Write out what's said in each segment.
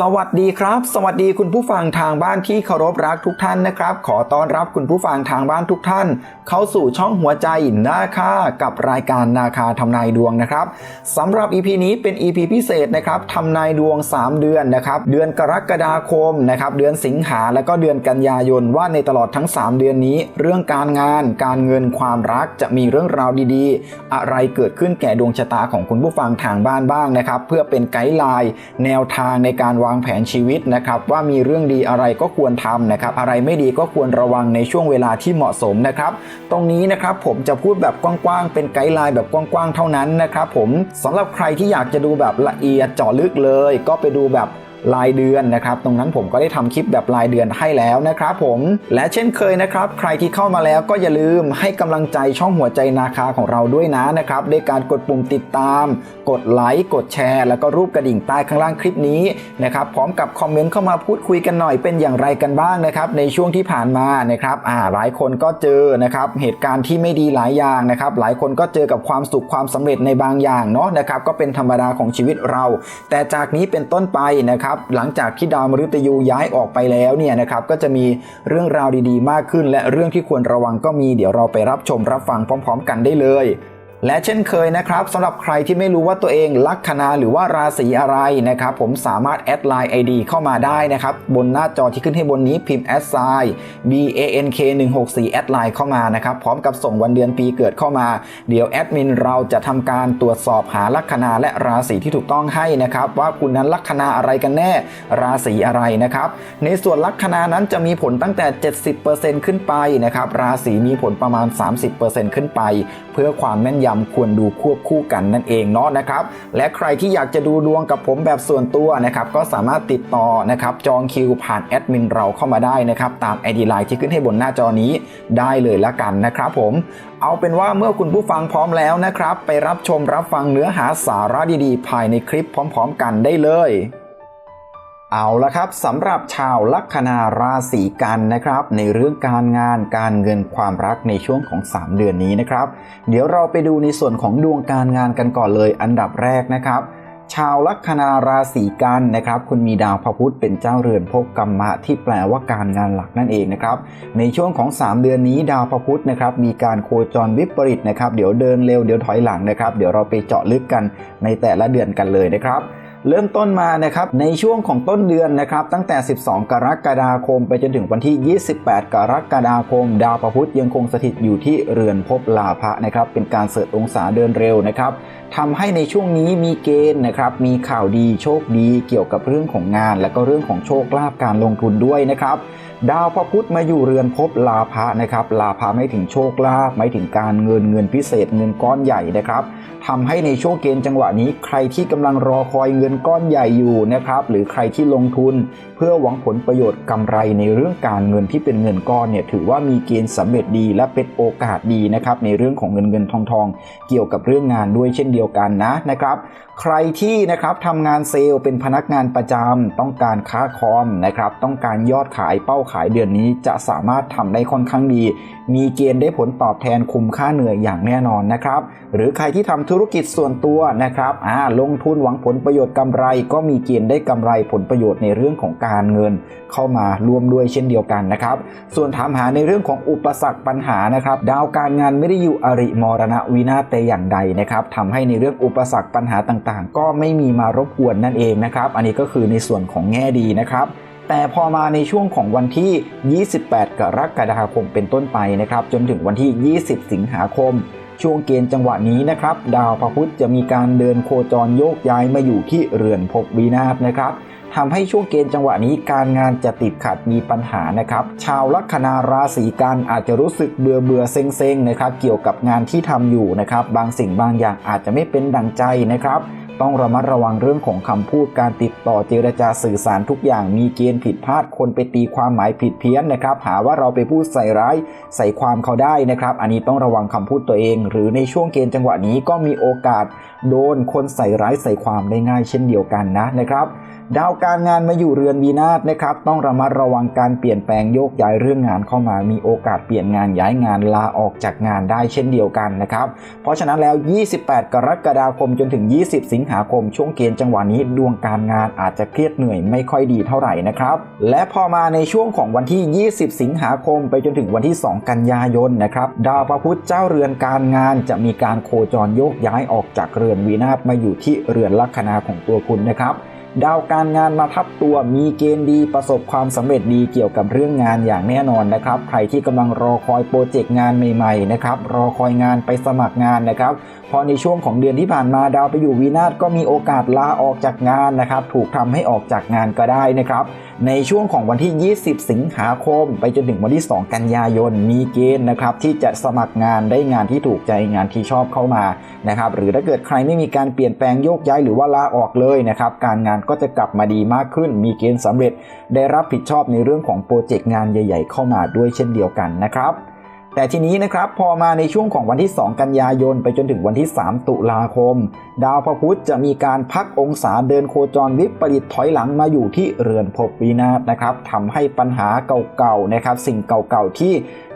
สวัสดีครับ สวัสดีคุณผู้ฟังทางบ้านที่เคารพรักทุกท่านนะครับ ขอต้อนรับคุณผู้ฟังทางบ้านทุกท่าน เข้าสู่ช่องหัวใจนาคากับรายการนาคาทำนายดวงนะครับสำหรับ EP นี้เป็น EP พิเศษนะครับทำนายดวง 3 เดือนนะครับ เดือนกรกฎาคมนะครับ เดือนสิงหาและก็เดือนกันยายนว่าในตลอดทั้ง 3 เดือนนี้ เรื่องการงาน การเงินความรักจะมีเรื่องราวดีๆ อะไรเกิดขึ้นแก่ดวงชะตาของคุณผู้ฟังทางบ้านบ้างนะครับ เพื่อเป็นไกด์ไลน์แนวทางในการวางแผนชีวิตนะครับว่ามีเรื่องดีอะไรก็ควรทำนะครับอะไรไม่ดีก็ควรระวังในช่วงเวลาที่เหมาะสมนะครับ ตรงนี้นะครับผมจะพูดแบบกว้างๆ เป็นไกด์ไลน์แบบกว้างๆ เท่านั้นนะครับผมสำหรับใครที่อยากจะดูแบบละเอียดเจาะลึกเลย ก็ไปดูแบบ รายเดือนนะครับตรงนั้นผมก็ได้ทำคลิปแบบรายเดือนให้แล้วนะครับผม และเช่นเคยนะครับ ใครที่เข้ามาแล้วก็อย่าลืมให้กำลังใจช่องหัวใจนาคาของเราด้วยนะนะครับด้วยการกดปุ่มติดตาม กดไลค์กดแชร์ แล้วก็รูปกระดิ่งใต้ข้างล่างคลิปนี้นะครับพร้อมกับคอมเมนต์เข้ามาพูดคุยกันหน่อยเป็นอย่างไรกันบ้างนะครับ ในช่วงที่ผ่านมานะครับอ่าหลายคนก็เจอนะครับเหตุการณ์ที่ไม่ดีหลายอย่างนะครับ หลายคนก็เจอกับความสุขความสำเร็จในบางอย่างเนาะนะครับก็เป็นธรรมดาของชีวิตเรา แต่จากนี้เป็นต้นไปนะครับหลังจากที่ดาวมฤตยูย้ายออกไปแล้วเนี่ยนะครับก็จะมีเรื่องราวดีๆ มากขึ้น และเรื่องที่ควรระวังก็มีเดี๋ยวเราไปรับชมรับฟังพร้อม ๆ กันได้เลย และเช่นเคยนะครับสำหรับใครที่ไม่รู้ว่าตัวเองลัคนาหรือว่าราศีอะไรนะครับผมสามารถแอดไลน์ ID เข้ามาได้นะครับบนหน้าจอที่ขึ้นให้บนนี้พิมพ์แอดไซน์ B A N K 1 6 4แอดไลน์เข้ามานะครับพร้อมกับส่งวันเดือนปีเกิดเข้ามา เดี๋ยวแอดมินเราจะทำการตรวจสอบหาลัคนาและราศีที่ถูกต้องให้นะครับว่าคุณนั้นลัคนาอะไรกันแน่ราศีอะไรนะครับในส่วนลัคนานั้นจะมีผลตั้งแต่ 70%ขึ้นไปนะครับราศีมีผลประมาณ 30%ขึ้นไป เพื่อความแม่นยำควรดูควบคู่กันนั่นเองเนาะนะครับ และใครที่อยากจะดูดวงกับผมแบบส่วนตัวนะครับก็สามารถติดต่อนะครับจองคิวผ่านแอดมินเราเข้ามาได้นะครับตาม ID Line ที่ขึ้นให้บนหน้าจอนี้ได้เลยละกันนะครับผมเอาเป็นว่าเมื่อคุณผู้ฟังพร้อมแล้วนะครับ ไปรับชมรับฟังเนื้อหาสาระดีๆ ภายในคลิปพร้อม ๆ กันได้เลย เอาละครับสำหรับชาวลัคนาราศีกันนะครับ ในเรื่องการงานการเงินความรักในช่วงของ 3 เดือนนี้นะครับ เดี๋ยวเราไปดูในส่วนของดวงการงานกันก่อนเลยอันดับแรกนะครับ ชาวลัคนาราศีกันนะครับ คุณมีดาวพระพุธเป็นเจ้าเรือนภพกรรมะที่แปลว่าการงานหลักนั่นเองนะครับ ในช่วงของ 3 เดือนนี้ดาวพระพุธนะครับมีการโคจรวิปริตนะครับ เดี๋ยวเดินเร็วเดี๋ยวถอยหลังนะครับ เดี๋ยวเราไปเจาะลึกกันในแต่ละเดือนกันเลยนะครับ เริ่มต้นมานะครับในช่วงของต้นเดือนนะครับตั้งแต่ 12 กรกฎาคม ไปจนถึงวันที่ 28 กรกฎาคม ดาวพระพุธยังคงสถิตอยู่ที่เรือนภพลาภะนะครับเป็นการเสริมองศาเดินเร็วนะครับทำให้ในช่วงนี้มีเกณฑ์นะครับมีข่าวดีโชคดีเกี่ยวกับเรื่องของงาน และก็เรื่องของโชคลาภการลงทุนด้วยนะครับ ดาวพระพุธมาอยู่เรือนภพลาภะนะครับลาภะไม่ถึงโชคลาภไม่ถึงการเงินเงินพิเศษเงินก้อนใหญ่นะครับทำให้ในช่วงเกณฑ์จังหวะนี้ ใครที่กำลังรอคอยเงินก้อนใหญ่อยู่นะครับหรือใครที่ลงทุน เพื่อหวังผลประโยชน์กำไรในเรื่องการเงินที่เป็นเงินก้อนเนี่ยถือว่ามีเกณฑ์สำเร็จดีและเป็นโอกาสดีนะครับในเรื่องของเงินเงินทองทองเกี่ยวกับเรื่องงานด้วยเช่นเดียวกันนะนะครับใครที่นะครับทำงานเซลล์เป็นพนักงานประจำต้องการค้าคอมนะครับต้องการยอดขายเป้าขายเดือนนี้จะสามารถทำได้ค่อนข้างดี มีเกณฑ์ได้ผลตอบแทนคุ้มค่าเหนื่อยอย่างแน่นอนนะครับ หรือใครที่ทำธุรกิจส่วนตัวนะครับอ่าลงทุนหวังผลประโยชน์กำไร ก็มีเกณฑ์ได้กำไรผลประโยชน์ในเรื่องของการเงิน เข้ามาร่วมด้วยเช่นเดียวกันนะครับ ส่วนถามหาในเรื่องของอุปสรรคปัญหานะครับ ดาวการงานไม่ได้อยู่อริมรณวินาศแต่อย่างใดนะครับทำให้ในเรื่องอุปสรรคปัญหาต่างๆ ก็ไม่มีมารบกวนนั่นเองนะครับ อันนี้ก็คือในส่วนของแง่ดีนะครับ แต่พอมาในช่วงของวันที่ 28 กรกฎาคมเป็นต้นไปนะครับ จนถึงวันที่ 20 สิงหาคม ช่วงเกณฑ์จังหวะนี้นะครับ ดาวพระพุธจะมีการเดินโคจรโยกย้ายมาอยู่ที่เรือนภพวินาศนะครับทำให้ช่วงเกณฑ์จังหวะนี้การงานจะติดขัดมีปัญหานะครับ ชาวลัคนาราศีกันอาจจะรู้สึกเบื่อเบื่อเซ็งเซ็งๆนะครับ เกี่ยวกับงานที่ทำอยู่นะครับ บางสิ่งบางอย่างอาจจะไม่เป็นดังใจนะครับ ต้องระมัดระวังเรื่องของคำพูดการติดต่อเจรจาสื่อสารทุกอย่างมีเกณฑ์ผิดพลาดคนไปตีความหมายผิดเพี้ยนนะครับ หาว่าเราไปพูดใส่ร้ายใส่ความเขาได้นะครับ อันนี้ต้องระวังคำพูดตัวเอง หรือในช่วงเกณฑ์จังหวะนี้ก็มีโอกาส โดนคนใส่ร้ายใส่ความได้ง่ายเช่นเดียวกันนะนะครับดาวการงานมาอยู่เรือนวีนาศนะครับ ต้องระมัดระวังการเปลี่ยนแปลงโยกย้ายเรื่องงานเข้ามามีโอกาสเปลี่ยนงานย้ายงานลาออกจากงานได้เช่นเดียวกันนะครับ เพราะฉะนั้นแล้ว 28 กรกฎาคมจนถึง 20 สิงหาคม ช่วงเกณฑ์จังหวะนี้ดวงการงานอาจจะเครียดเหนื่อยไม่ค่อยดีเท่าไหร่นะครับ และพอมาในช่วงของวันที่ 20 สิงหาคม ไปจนถึงวันที่ 2 กันยายนนะครับดาวพระพุธเจ้าเรือนการงานจะมีการโคจรโยกย้ายออกจากเรือนวีนาศมาอยู่ที่เรือนลัคนาของตัวคุณนะครับ ดาวการงานมาทับตัวมีเกณฑ์ดีประสบความสำเร็จดีเกี่ยวกับเรื่องงานอย่างแน่นอนนะครับ ใครที่กำลังรอคอยโปรเจกต์งานใหม่ๆนะครับรอคอยงานไปสมัครงานนะครับ พอในช่วงของเดือนที่ผ่านมาดาวไปอยู่วีนาศก็มีโอกาสลาออกจากงานนะครับ ถูกทำให้ออกจากงานก็ได้นะครับ ในช่วงของวันที่ 20 สิงหาคม ไปจนถึงวันที่ 2 กันยายน มีเกณฑ์นะครับที่จะสมัครงานได้งานที่ถูกใจงานที่ชอบเข้ามานะครับ หรือถ้าเกิดใครไม่มีการเปลี่ยนแปลงโยกย้ายหรือว่าลาออกเลยนะครับ การงานก็จะกลับมาดีมากขึ้น มีเกณฑ์สำเร็จ ได้รับผิดชอบในเรื่องของโปรเจกต์งานใหญ่ ๆ เข้ามาด้วยเช่นเดียวกันนะครับ แต่ทีนี้นะครับพอมาในช่วงของวันที่ 2 กันยายน ไปจนถึงวันที่ 3 ตุลาคม ดาวพระพุธจะมีการพักองศาเดินโคจรวิปริตถอยหลังมาอยู่ที่เรือนภพวินาศนะครับทำให้ปัญหาเก่าๆนะครับสิ่งเก่าๆที่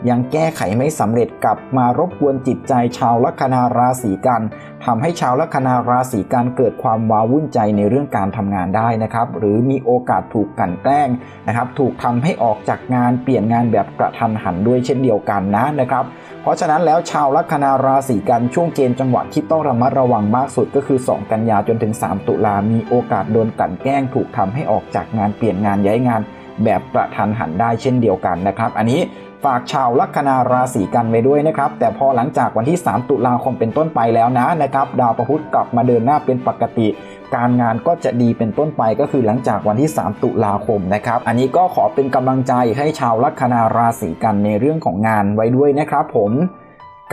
ยังแก้ไขไม่สำเร็จกลับมารบกวนจิตใจชาวลัคนาราศีกันทำให้ชาวลัคนาราศีกันเกิดความว้าวุ่นใจในเรื่องการทำงานได้นะครับ หรือมีโอกาสถูกกลั่นแกล้งนะครับ ถูกทำให้ออกจากงานเปลี่ยนงานแบบกระทันหันด้วยเช่นเดียวกันนะนะครับ เพราะฉะนั้นแล้วชาวลัคนาราศีกันช่วงเกณฑ์จังหวะที่ต้องระมัดระวังมากสุดก็คือ 2 กันยาจนถึง 3 ตุลามีโอกาสโดนกลั่นแกล้ง ถูกทำให้ออกจากงานเปลี่ยนงานย้ายงานแบบกระทันหันได้เช่นเดียวกันนะครับ อันนี้ ฝากชาวลัคนาราศีกันไว้ด้วยนะครับ แต่พอหลังจากวันที่ 3 ตุลาคมเป็นต้นไปแล้วนะนะครับ ดาวประพุธกลับมาเดินหน้าเป็นปกติ การงานก็จะดีเป็นต้นไปก็คือหลังจากวันที่ 3 ตุลาคมนะครับ อันนี้ก็ขอเป็นกำลังใจให้ชาวลัคนาราศีกันในเรื่องของงานไว้ด้วยนะครับ ผม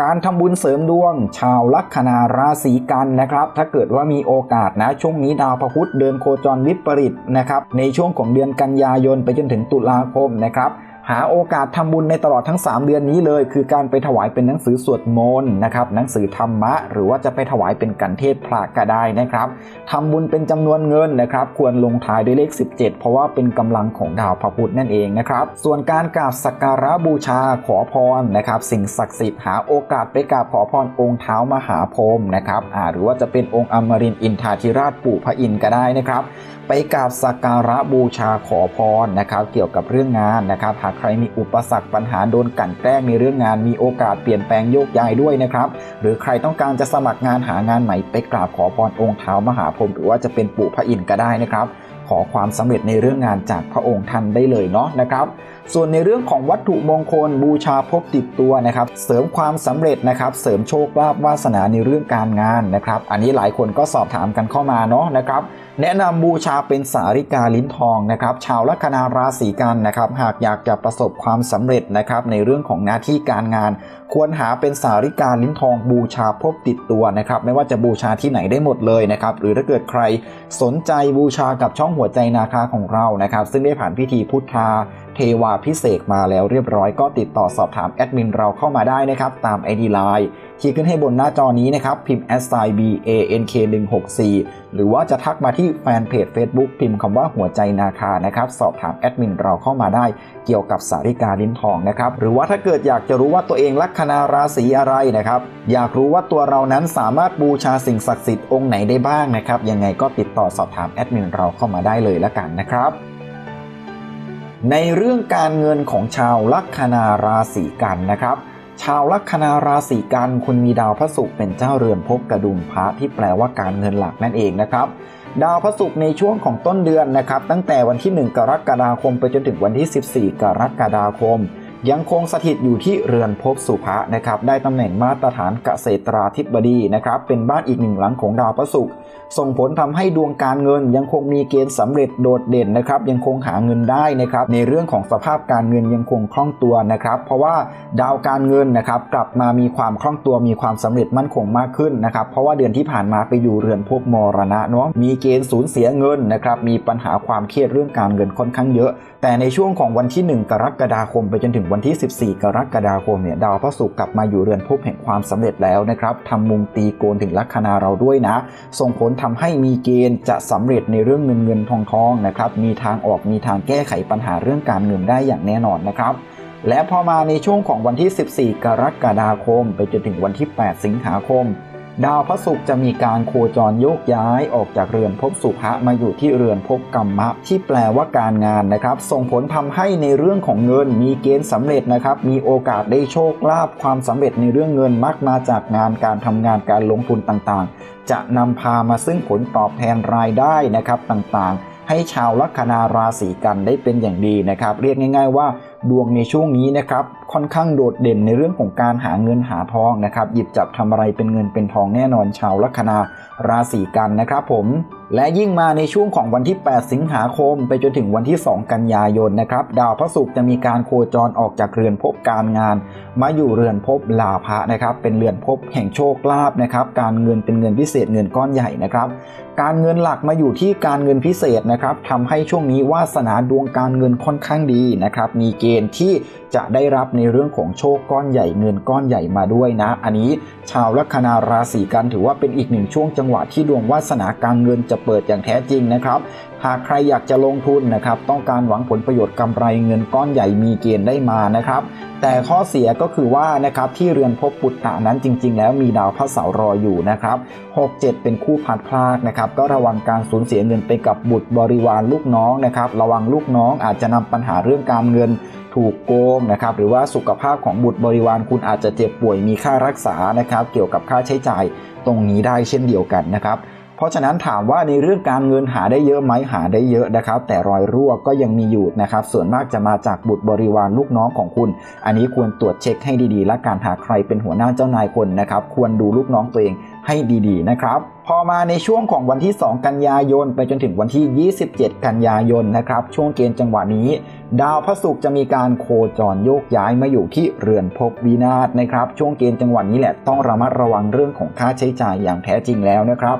การทำบุญเสริมดวง ชาวลัคนาราศีกันนะครับ ถ้าเกิดว่ามีโอกาสนะ ช่วงนี้ดาวพระพุธเดินโคจรวิปริตนะครับ ในช่วงของเดือนกันยายนไปจนถึงตุลาคมนะครับ หาโอกาสทำบุญในตลอดทั้ง 3 เดือนนี้เลย คือการไปถวายเป็นหนังสือสวดมนต์นะครับหนังสือธรรมะ หรือว่าจะไปถวายเป็นกันเทศพระก็ได้นะครับทำบุญเป็นจำนวนเงินนะครับ ควรลงท้ายด้วยเลข 17 เพราะว่าเป็นกำลังของดาวพระพุธนั่นเองนะครับ ส่วนการกราบสักการะบูชาขอพรนะครับ สิ่งศักดิ์สิทธิ์หาโอกาสไปกราบขอพรองค์เท้ามหาพรหมนะครับหรือว่าจะเป็นองค์อมรินอินทาธิราชปู่พระอินทร์ก็ได้นะครับ ไปกราบสักการะบูชาขอพรนะครับ เกี่ยวกับเรื่องงานนะครับหากใครมีอุปสรรคปัญหาโดนกั่นแกล้งในเรื่องงานมีโอกาสเปลี่ยนแปลงโยกย้ายด้วยนะครับ หรือใครต้องการจะสมัครงานหางานใหม่ไปกราบขอพรองค์เท้ามหาพรหมหรือว่าจะเป็นปู่พระอินทร์ก็ได้นะครับขอความสำเร็จในเรื่องงานจากพระองค์ท่านได้เลยเนาะนะครับ ส่วนในเรื่องของวัตถุมงคลบูชาพกติดตัวนะครับ เสริมความสำเร็จนะครับ เสริมโชคลาภวาสนาในเรื่องการงานนะครับ อันนี้หลายคนก็สอบถามกันเข้ามาเนาะนะครับ แนะนำบูชาเป็นสาริกาลิ้นทองนะครับ ชาวลัคนาราศีกันนะครับ หากอยากจะประสบความสำเร็จนะครับ ในเรื่องของหน้าที่การงาน ควรหาเป็นสาริกาลิ้นทองบูชาพกติดตัวนะครับ ไม่ว่าจะบูชาที่ไหนได้หมดเลยนะครับ หรือถ้าเกิดใครสนใจบูชากับช่องหัวใจนาคาของเรานะครับ ซึ่งได้ผ่านพิธีพุทธาเทวาพิเศษมาแล้วเรียบร้อยก็ติดต่อสอบถามแอดมินเราเข้ามาได้นะครับ ตาม ID Line ที่ขึ้นให้บนหน้าจอนี้นะครับ พิมพ์ s i b a n k 1 6 4หรือว่าจะทักมาที่แฟนเพจ Facebook พิมพ์คำว่าหัวใจนาคานะครับ สอบถามแอดมินเราเข้ามาได้เกี่ยวกับสาริกาลิ้นทองนะครับ หรือว่าถ้าเกิดอยากจะรู้ว่าตัวเองลัคนาราศีอะไรนะครับ อยากรู้ว่าตัวเรานั้นสามารถบูชาสิ่งศักดิ์สิทธิ์องค์ไหนได้บ้างนะครับ ยังไงก็ติดต่อสอบถามแอดมินเราเข้ามาได้เลยละกันนะครับในเรื่องการเงินของชาวลัคนาราศีกันนะครับ ชาวลัคนาราศีกันคุณมีดาวพระศุกร์เป็นเจ้าเรือนภพกระดุมพระที่แปลว่าการเงินหลักนั่นเองนะครับดาวพระศุกร์ในช่วงของต้นเดือนนะครับ ตั้งแต่วันที่ 1 กรกฎาคมไปจนถึงวันที่ 14 กรกฎาคม ยังคงสถิตอยู่ที่เรือนภพสุภะนะครับได้ตำแหน่งมาตรฐานเกษตราธิบดีนะครับเป็นบ้านอีกหนึ่งหลังของดาวพระศุกร์ส่งผลทำให้ดวงการเงินยังคงมีเกณฑ์สำเร็จโดดเด่นนะครับยังคงหาเงินได้นะครับในเรื่องของสภาพการเงินยังคงคล่องตัวนะครับเพราะว่าดาวการเงินนะครับกลับมามีความคล่องตัวมีความสำเร็จมั่นคงมากขึ้นนะครับเพราะว่าเดือนที่ผ่านมาไปอยู่เรือนภพมรณะเนาะมีเกณฑ์สูญเสียเงินนะครับมีปัญหาความเครียดเรื่องการเงินค่อนข้างเยอะ แต่ในช่วงของวันที่ 1 กรกฎาคมไปจนถึงวันที่ 14 กรกฎาคมเนี่ยดาวพระศุกร์กลับมาอยู่เรือนภพแห่งความสำเร็จแล้วนะครับทำมุมตีโกนถึงลัคนาเราด้วยนะ ส่งผลทำให้มีเกณฑ์จะสำเร็จในเรื่องเงินเงินทองทองนะครับมีทางออกมีทางแก้ไขปัญหาเรื่องการเงินได้อย่างแน่นอนนะครับและพอมาในช่วงของวันที่ 14 กรกฎาคม ไปจนถึงวันที่ 8 สิงหาคม ดาวพระศุกร์จะมีการโคจรโยกย้ายออกจากเรือนภพสุภะมาอยู่ที่เรือนภพกรรมะที่แปลว่าการงานนะครับ ส่งผลทำให้ในเรื่องของเงินมีเกณฑ์สำเร็จนะครับ มีโอกาสได้โชคลาภความสำเร็จในเรื่องเงินมักมาจากงานการทำงานการลงทุนต่างๆ จะนำพามาซึ่งผลตอบแทนรายได้นะครับต่างๆ ให้ชาวลัคนาราศีกันได้เป็นอย่างดีนะครับ เรียกง่าย ๆ ว่า ดวงในช่วงนี้นะครับค่อนข้างโดดเด่นในเรื่องของการหาเงินหาทองนะครับ หยิบจับทำอะไรเป็นเงินเป็นทองแน่นอนชาวลัคนาราศีกันนะครับผมและยิ่งมาในช่วงของวันที่ 8 สิงหาคม ไปจนถึงวันที่ 2 กันยายนนะครับ ดาวพระศุกร์จะมีการโคจรออกจากเรือนภพการงาน มาอยู่เรือนภพลาภะนะครับ เป็นเรือนภพแห่งโชคลาภนะครับ การเงินเป็นเงินพิเศษเงินก้อนใหญ่นะครับ การเงินหลักมาอยู่ที่การเงินพิเศษนะครับทำให้ช่วงนี้วาสนาดวงการเงินค่อนข้างดีนะครับ มีเกณฑ์ที่จะได้รับในเรื่องของโชคก้อนใหญ่เงินก้อนใหญ่มาด้วยนะ อันนี้ชาวลัคนาราศีกันถือว่าเป็นอีกหนึ่งช่วงจังหวะที่ดวงวาสนาการเงินจะเปิดอย่างแท้จริงนะครับ หากใครอยากจะลงทุนนะครับต้องการหวังผลประโยชน์กำไรเงินก้อนใหญ่มีเกณฑ์ได้มานะครับแต่ข้อเสียก็คือว่านะครับที่เรือนภพปุตตะนั้นจริง ๆ แล้วมีดาวพระเสารออยู่นะครับ6 7 เป็นคู่พัดพลากนะครับก็ระวังการสูญเสียเงินไปกับบุตรบริวารลูกน้องนะครับระวังลูกน้องอาจจะนำปัญหาเรื่องการเงินถูกโกงนะครับหรือว่าสุขภาพของบุตรบริวารคุณอาจจะเจ็บป่วยมีค่ารักษานะครับเกี่ยวกับค่าใช้จ่ายตรงนี้ได้เช่นเดียวกันนะครับ เพราะฉะนั้นถามว่าในเรื่องการเงินหาได้เยอะไหมหาได้เยอะนะครับ แต่รอยรั่วก็ยังมีอยู่นะครับ ส่วนมากจะมาจากบุตรบริวารลูกน้องของคุณ อันนี้ควรตรวจเช็คให้ดีๆ และการหาใครเป็นหัวหน้าเจ้านายคนนะครับ ควรดูลูกน้องตัวเอง ให้ดี ๆ นะครับ พอมาในช่วงของวันที่ 2 กันยายน ไปจนถึงวันที่ 27 กันยายนนะครับ ช่วงเกณฑ์จังหวะนี้ ดาวพระศุกร์จะมีการโคจรโยกย้ายมาอยู่ที่เรือนภพวินาศนะครับ ช่วงเกณฑ์จังหวะนี้แหละต้องระมัดระวังเรื่องของค่าใช้จ่ายอย่างแท้จริงแล้วนะครับ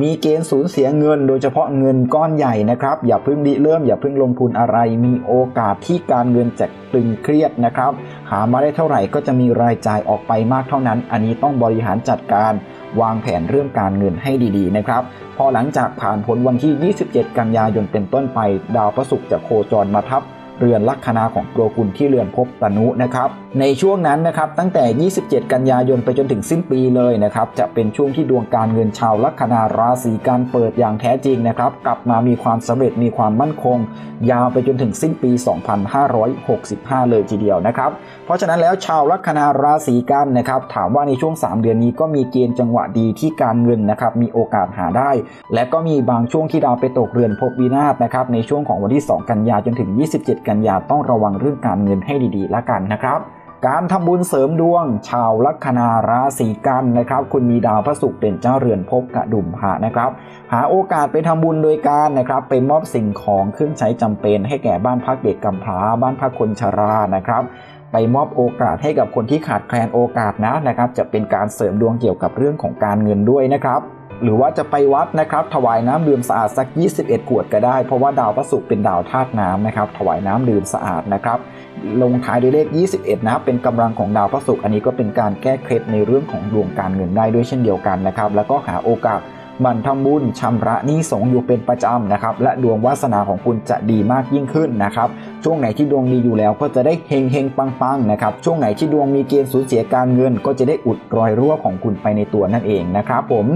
มีเกณฑ์สูญเสียเงิน โดยเฉพาะเงินก้อนใหญ่นะครับ อย่าเพิ่งดิเริ่มอย่าเพิ่งลงทุนอะไร มีโอกาสที่การเงินจะตึงเครียดนะครับ หามาได้เท่าไหร่ก็จะมีรายจ่ายออกไปมากเท่านั้น อันนี้ต้องบริหารจัดการ วางแผนเรื่องการเงินให้ดีๆนะครับพอหลังจากผ่านพ้นวันที่ 27 กันยายนเป็นต้นไป ดาวพระศุกร์จะโคจรมาทับ เรือนลัคนาของตัวคุณที่เรือนภพตนุนะครับในช่วงนั้นนะครับตั้งแต่ 27 กันยายนไปจนถึงสิ้นปีเลยนะครับจะเป็นช่วงที่ดวงการเงินชาวลัคนาราศีการเปิดอย่างแท้จริงนะครับกลับมามีความสำเร็จมีความมั่นคง ยาวไปจนถึงสิ้นปี 2565 เลยทีเดียวนะครับเพราะฉะนั้นแล้วชาวลัคนาราศีกันนะครับถามว่าในช่วง 3 เดือนนี้ก็มีเกณฑ์จังหวะดีที่การเงินนะครับมีโอกาสหาได้ และก็มีบางช่วงที่ดาวไปตกเรือนภพวินาศนะครับในช่วงของวันที่ 2 กันยาจนถึง 27กันยาต้องระวังเรื่องการเงินให้ดีๆละกันนะครับ การทำบุญเสริมดวง ชาวลัคนาราศีกันนะครับ คุณมีดาวพระศุกร์เป็นเจ้าเรือนภพกระดุมพระนะครับ หาโอกาสไปทำบุญโดยการนะครับไปมอบสิ่งของเครื่องใช้จำเป็น ให้แก่บ้านพักเด็กกำพร้า บ้านพักคนชรานะครับไปมอบโอกาสให้กับคนที่ขาดแคลนโอกาสนะนะครับ จะเป็นการเสริมดวงเกี่ยวกับเรื่องของการเงินด้วยนะครับ หรือว่าจะไปวัดนะครับ ถวายน้ำดื่มสะอาดสัก 21 ขวดก็ได้ เพราะว่าดาวพระศุกร์เป็นดาวธาตุน้ำนะครับ ถวายน้ำดื่มสะอาดนะครับ ลงท้ายด้วยเลข 21 นะครับ เป็นกำลังของดาวพระศุกร์อันนี้ก็เป็นการแก้เคล็ดในเรื่องของดวงการเงินได้ด้วยเช่นเดียวกันนะครับ แล้วก็หาโอกาสมั่นทำบุญชำระหนี้สงอยู่เป็นประจำนะครับ และดวงวาสนาของคุณจะดีมากยิ่งขึ้นนะครับ ช่วงไหนที่ดวงดีอยู่แล้วก็จะได้เฮงเฮงปังปังนะครับ ช่วงไหนที่ดวงมีเกณฑ์สูญเสียการเงิน ก็จะได้อุดรอยรั่วของคุณไปในตัวนั่นเองนะครับผม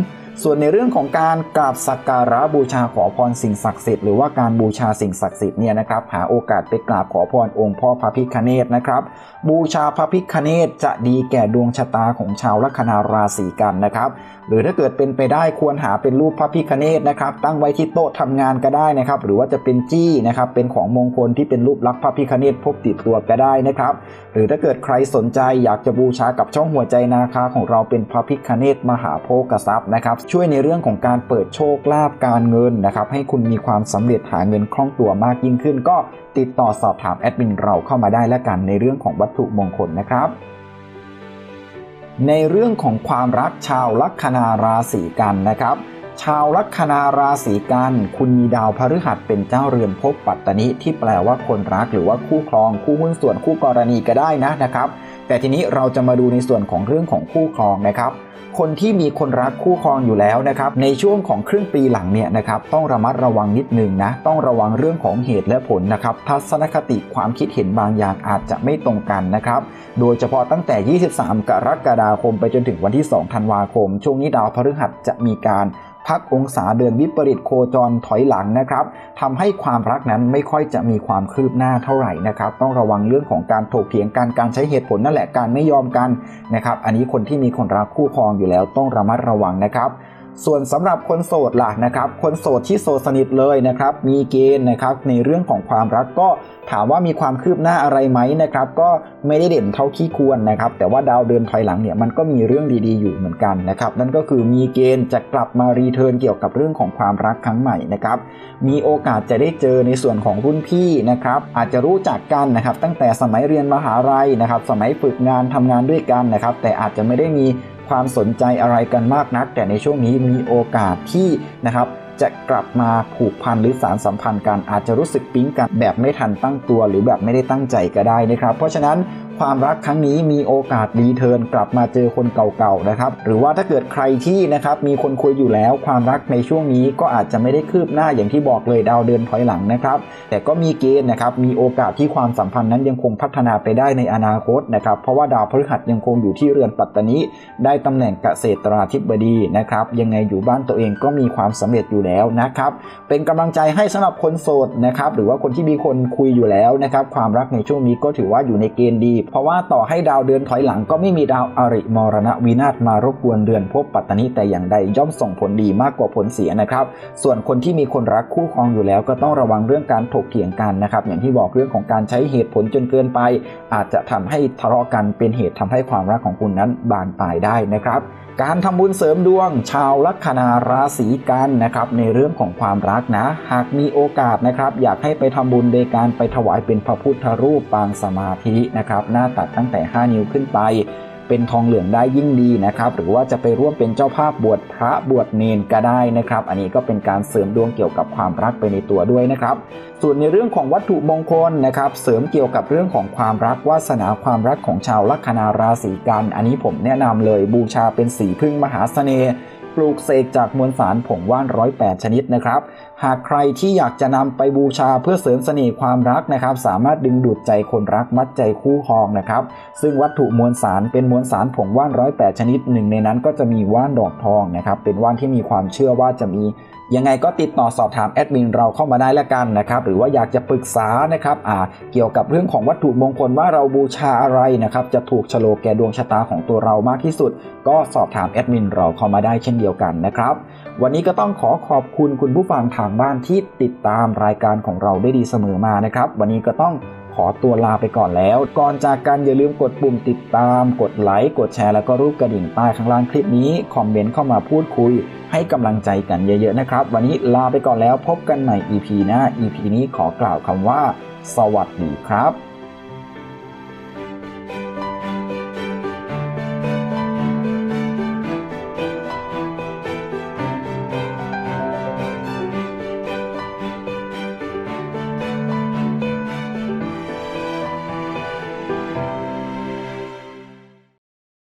ส่วนในเรื่องของการกราบสักการะบูชาขอพรสิ่งศักดิ์สิทธิ์หรือว่าการบูชาสิ่งศักดิ์สิทธิ์เนี่ยนะครับหาโอกาสไปกราบขอพรองค์พ่อพระพิฆเนศนะครับ บูชาพระพิฆเนศจะดีแก่ดวงชะตาของชาวลัคนาราศีกันนะครับ หรือถ้าเกิดเป็นไปได้ควรหาเป็นรูปพระพิฆเนศนะครับ ตั้งไว้ที่โต๊ะทำงานก็ได้นะครับ หรือว่าจะเป็นจี้นะครับเป็นของมงคลที่เป็นรูปลักษณ์พระพิฆเนศพกติดตัวก็ได้นะครับ หรือถ้าเกิดใครสนใจอยากจะบูชากับช่องหัวใจนาคาของเราเป็นพระพิฆเนศมหาโภคทรัพย์นะครับช่วยในเรื่องของการเปิดโชคลาภการเงินนะครับ ให้คุณมีความสำเร็จหาเงินคล่องตัวมากยิ่งขึ้น ก็ติดต่อสอบถามแอดมินเราเข้ามาได้แล้วกันในเรื่องของวัตถุมงคลนะครับในเรื่องของความรักชาวลัคนาราศีกันนะครับ ชาวลัคนาราศีกัน คุณมีดาวพฤหัสเป็นเจ้าเรือนภพปัตตนิที่แปลว่าคนรักหรือว่าคู่ครองคู่หุ้นส่วนคู่กรณีก็ได้นะนะครับ แต่ทีนี้เราจะมาดูในส่วนของเรื่องของคู่ครองนะครับ คนที่มีคนรักคู่ครองอยู่แล้วนะครับ ในช่วงของครึ่งปีหลังเนี่ยนะครับ ต้องระมัดระวังนิดนึงนะ ต้องระวังเรื่องของเหตุและผลนะครับ ทัศนคติความคิดเห็นบางอย่างอาจจะไม่ตรงกันนะครับ โดยเฉพาะตั้งแต่ 23 กรกฎาคมไปจนถึงวันที่ 2 ธันวาคม ช่วงนี้ดาวพฤหัสจะมีการ พักองศาเดือนวิปริตโคจรถอยหลังนะครับทำให้ความรักนั้นไม่ค่อยจะมีความคืบหน้าเท่าไหร่นะครับ ต้องระวังเรื่องของการถกเถียงกันการใช้เหตุผลนั่นแหละการไม่ยอมกันนะครับ อันนี้คนที่มีคนรักคู่ครองอยู่แล้วต้องระมัดระวังนะครับ ส่วนสำหรับคนโสดล่ะนะครับ คนโสดที่โสดสนิทเลยนะครับ มีเกณฑ์นะครับในเรื่องของความรักก็ถามว่ามีความคืบหน้าอะไรไหมนะครับ ก็ไม่ได้เด่นเท่าที่ควรนะครับ แต่ว่าดาวเดินถอยหลังเนี่ยมันก็มีเรื่องดีๆอยู่เหมือนกันนะครับ นั่นก็คือมีเกณฑ์จะกลับมารีเทิร์นเกี่ยวกับเรื่องของความรักครั้งใหม่นะครับ มีโอกาสจะได้เจอในส่วนของรุ่นพี่นะครับ อาจจะรู้จักกันนะครับ ตั้งแต่สมัยเรียนมหาลัยนะครับ สมัยฝึกงานทำงานด้วยกันนะครับ แต่อาจจะไม่ได้มี ความสนใจอะไรกันมากนัก แต่ในช่วงนี้มีโอกาสที่นะครับจะกลับมาผูกพันหรือสารสัมพันธ์กันอาจจะรู้สึกปิ๊งกันแบบไม่ทันตั้งตัว หรือแบบไม่ได้ตั้งใจก็ได้นะครับ เพราะฉะนั้น ความรักครั้งนี้มีโอกาสรีเทิร์นกลับมาเจอคนเก่าๆนะครับ หรือว่าถ้าเกิดใครที่นะครับมีคนคุยอยู่แล้ว ความรักในช่วงนี้ก็อาจจะไม่ได้คืบหน้าอย่างที่บอกเลยดาวเดินถอยหลังนะครับ แต่ก็มีเกณฑ์นะครับมีโอกาสที่ความสัมพันธ์นั้นยังคงพัฒนาไปได้ในอนาคตนะครับ เพราะว่าดาวพฤหัสยังคงอยู่ที่เรือนปัตตานิได้ตำแหน่งเกษตราธิบดีนะครับยังไงอยู่บ้านตัวเองก็มีความสำเร็จอยู่แล้วนะครับ เป็นกำลังใจให้สำหรับคนโสดนะครับหรือว่าคนที่มีคนคุยอยู่แล้วนะครับความรักในช่วงนี้ก็ถือว่าอยู่ในเกณฑ์ดีเพราะว่าต่อให้ดาวเดือนถอยหลังก็ไม่มีดาวอริมรณวินาศมารบกวนเรือนภพปัตตานิแต่อย่างใดย่อมส่งผลดีมากกว่าผลเสียนะครับ ส่วนคนที่มีคนรักคู่ครองอยู่แล้ว ก็ต้องระวังเรื่องการถกเถียงกันนะครับ อย่างที่บอกเรื่องของการใช้เหตุผลจนเกินไป อาจจะทำให้ทะเลาะกันเป็นเหตุทำให้ความรักของคุณนั้นบานปลายได้นะครับการทำบุญเสริมดวง ชาวลัคนาราศีกันนะครับในเรื่องของความรักนะ หากมีโอกาสนะครับ อยากให้ไปทำบุญโดยการไปถวายเป็นพระพุทธรูปปางสมาธินะครับหน้าตัดตั้งแต่ 5 นิ้วขึ้นไป เป็นทองเหลืองได้ยิ่งดีนะครับ หรือว่าจะไปร่วมเป็นเจ้าภาพบวชพระบวชเนนก็ได้นะครับ อันนี้ก็เป็นการเสริมดวงเกี่ยวกับความรักไปในตัวด้วยนะครับ ส่วนในเรื่องของวัตถุมงคลนะครับ เสริมเกี่ยวกับเรื่องของความรักวาสนาความรักของชาวลัคนาราศีกัน อันนี้ผมแนะนำเลยบูชาเป็นสีพึ่งมหาเสน่ห์ ปลูกเสกจากมวลสารผงว่านร้อยแปดชนิดนะครับ หากใครที่อยากจะนำไปบูชาเพื่อเสริมเสน่ห์ความรักนะครับ สามารถดึงดูดใจคนรักมัดใจคู่ครองนะครับ ซึ่งวัตถุมวลสารเป็นมวลสารผงว่านร้อยแปดชนิดหนึ่งในนั้นก็จะมีว่านดอกทองนะครับ เป็นว่านที่มีความเชื่อว่าจะมียังไงก็ติดต่อสอบถามแอดมินเราเข้ามาได้แล้วกันนะครับหรือว่าอยากจะปรึกษานะครับอ่าเกี่ยวกับเรื่องของวัตถุมงคลว่าเราบูชาอะไรนะครับจะถูกโฉลกแก่ดวงชะตาของตัวเรามากที่สุด ก็สอบถามแอดมินเราเข้ามาได้เช่นเดียวกันนะครับวันนี้ก็ต้องขอขอบคุณคุณผู้ฟังทางบ้านที่ติดตามรายการของเราได้ดีเสมอมานะครับ วันนี้ก็ต้อง ขอตัวลาไปก่อนแล้ว ก่อนจากกันอย่าลืมกดปุ่มติดตาม กดไลค์ กดแชร์แล้วก็รูปกระดิ่งใต้ข้างล่างคลิปนี้ คอมเมนต์เข้ามาพูดคุย ให้กำลังใจกันเยอะๆนะครับ วันนี้ลาไปก่อนแล้วพบกันใหม่ EP หน้า EP นี้ขอกล่าวคำว่า สวัสดีครับ